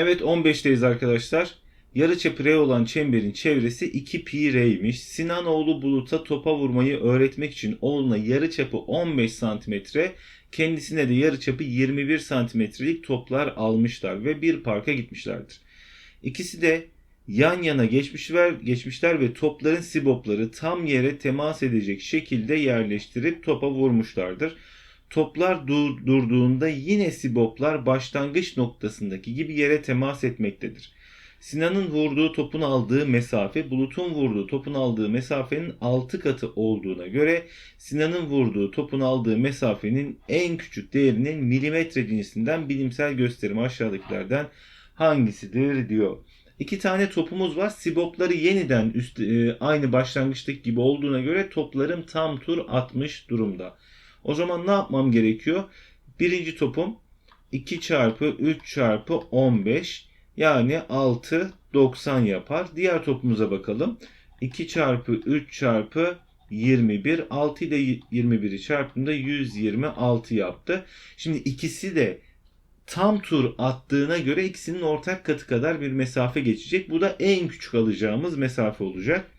Evet 15'teyiz arkadaşlar. Yarıçapı R olan çemberin çevresi 2 pi R'ymiş. Sinan oğlu Bulut'a topa vurmayı öğretmek için oğluna yarıçapı 15 santimetre, kendisine de yarıçapı 21 santimetrelik toplar almışlar ve bir parka gitmişlerdir. İkisi de yan yana geçmişler, geçmişler ve topların sibopları tam yere temas edecek şekilde yerleştirip topa vurmuşlardır. Toplar dur- durduğunda yine siboplar başlangıç noktasındaki gibi yere temas etmektedir. Sinan'ın vurduğu topun aldığı mesafe Bulut'un vurduğu topun aldığı mesafenin 6 katı olduğuna göre Sinan'ın vurduğu topun aldığı mesafenin en küçük değerinin milimetre cinsinden bilimsel gösterimi aşağıdakilerden hangisidir diyor. İki tane topumuz var. Sibopları yeniden üst, e, aynı başlangıçtaki gibi olduğuna göre toplarım tam tur atmış durumda. O zaman ne yapmam gerekiyor? Birinci topum 2 çarpı 3 çarpı 15 yani 6 90 yapar. Diğer topumuza bakalım. 2 çarpı 3 çarpı 21 6 ile 21'i çarptığımda 126 yaptı. Şimdi ikisi de tam tur attığına göre ikisinin ortak katı kadar bir mesafe geçecek. Bu da en küçük alacağımız mesafe olacak.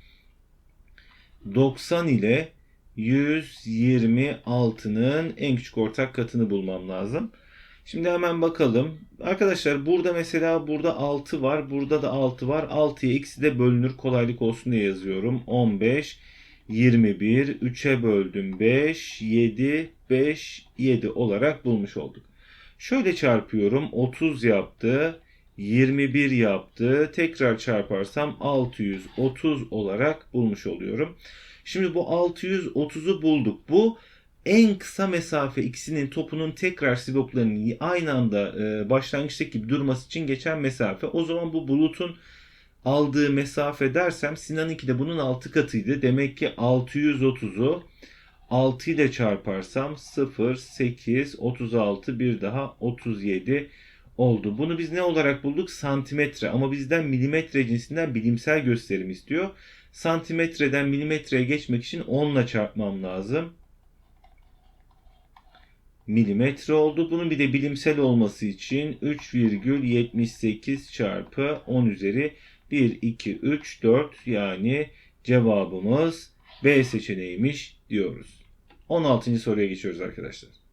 90 ile 126'nın en küçük ortak katını bulmam lazım. Şimdi hemen bakalım. Arkadaşlar burada mesela burada 6 var. Burada da 6 var. 6'ya ikisi de bölünür. Kolaylık olsun diye yazıyorum. 15, 21, 3'e böldüm 5, 7, 5, 7 olarak bulmuş olduk. Şöyle çarpıyorum. 30 yaptı. 21 yaptı. Tekrar çarparsam 630 olarak bulmuş oluyorum. Şimdi bu 630'u bulduk. Bu en kısa mesafe ikisinin topunun tekrar siboplarının aynı anda e, başlangıçtaki gibi durması için geçen mesafe. O zaman bu bulutun aldığı mesafe dersem Sinan'ınki de bunun 6 katıydı. Demek ki 630'u 6 ile çarparsam 0, 8, 36 bir daha 37 oldu. Bunu biz ne olarak bulduk? Santimetre ama bizden milimetre cinsinden bilimsel gösterim istiyor. Santimetreden milimetreye geçmek için 10 ile çarpmam lazım. Milimetre oldu. Bunun bir de bilimsel olması için 3,78 çarpı 10 üzeri 1, 2, 3, 4 yani cevabımız B seçeneğiymiş diyoruz. 16. soruya geçiyoruz arkadaşlar.